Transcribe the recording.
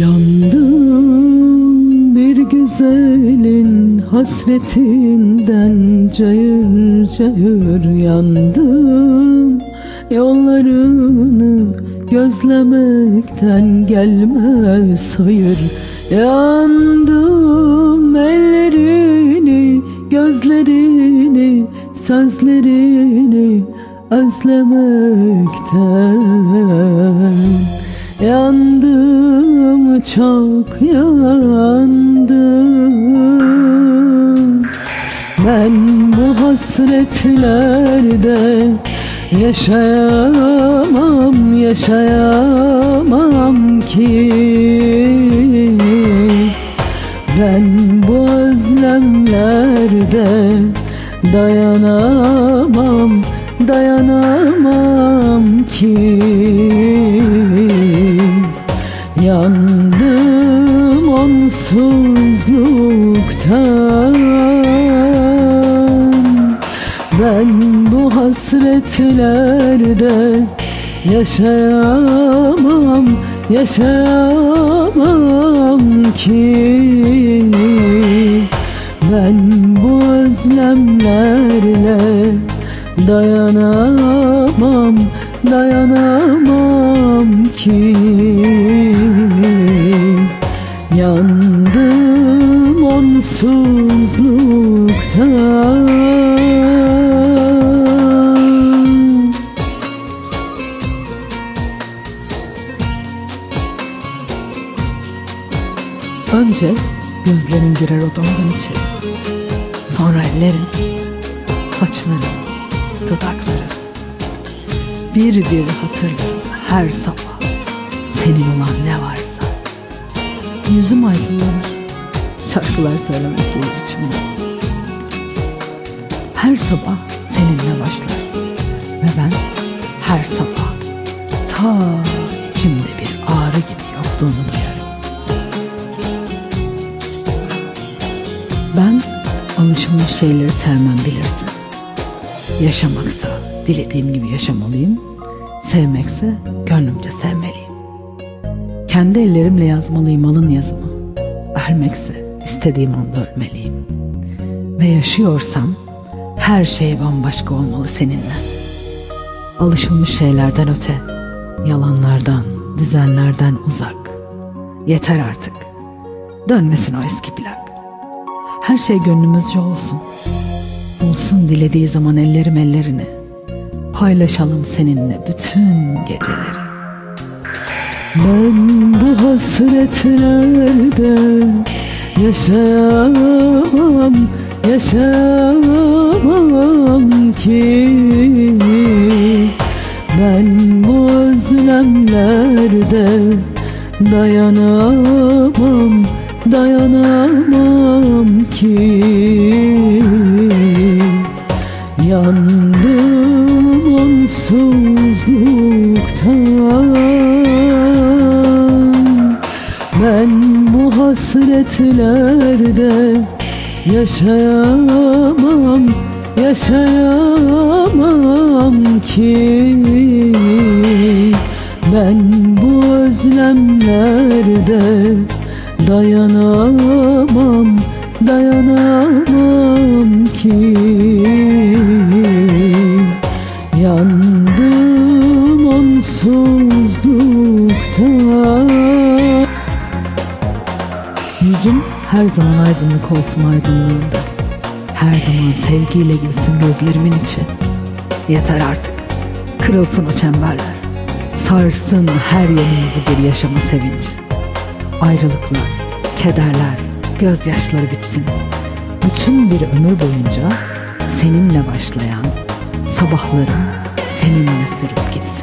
Yandım bir güzelin hasretinden cayır cayır yandım. Yollarını gözlemekten gelmez hayır. Yandım ellerini, gözlerini, sözlerini özlemekten. Yandım çok yandım Ben bu hasretlerde yaşayamam yaşayamam ki. Ben bu özlemlerde dayanamam dayanamam ki. Yandım onsuzluktan Ben bu hasretlerde yaşayamam Yaşayamam ki. Ben bu özlemlerle dayanamam dayanamam ki. Yandım onsuzluktan Önce gözlerin girer odamdan içeri. Sonra ellerin, saçların, dudakların Bir bir hatırlarım her sabah. Senin olan ne varsa. Yüzüm aydınlanır. Şarkılar söylemek gelir içimden Her sabah seninle başlar. Ve ben her sabah Ta içimde bir ağrı gibi yokluğunu duyarım Ben alışılmış şeyleri sevmem bilirsin. Yaşamaksa dilediğim gibi yaşamalıyım. Sevmekse gönlümce sevmeliyim. Kendi ellerimle yazmalıyım alın yazımı. Ölmekse istediğim anda ölmeliyim. Ve yaşıyorsam her şey bambaşka olmalı seninle. Alışılmış şeylerden öte, yalanlardan, düzenlerden uzak. Yeter artık. Dönmesin o eski plak. Her şey gönlümüzce olsun. Bulsun dilediği zaman ellerim ellerini. Paylaşalım seninle bütün geceleri. Ben bu hasretlerde yaşayamam, yaşayamam ki. Ben bu özlemlerde dayanamam, dayanamam ki. Yandım onsuzluktan. Ben bu hasretlerde yaşayamam Yaşayamam ki. Ben bu özlemlerde dayanamam Dayanamam ki. Yandım onsuzluktan. Yüzüm her zaman aydınlık olsun aydınlığında Her zaman sevgiyle gülsün gözlerimin içi. Yeter artık Kırılsın o çemberler. Sarsın her yanımızı bir yaşama sevinci Ayrılıklar, kederler, gözyaşları bitsin. Bütün bir ömür boyunca seninle başlayan Sabahlarım seninle sürüp gitsin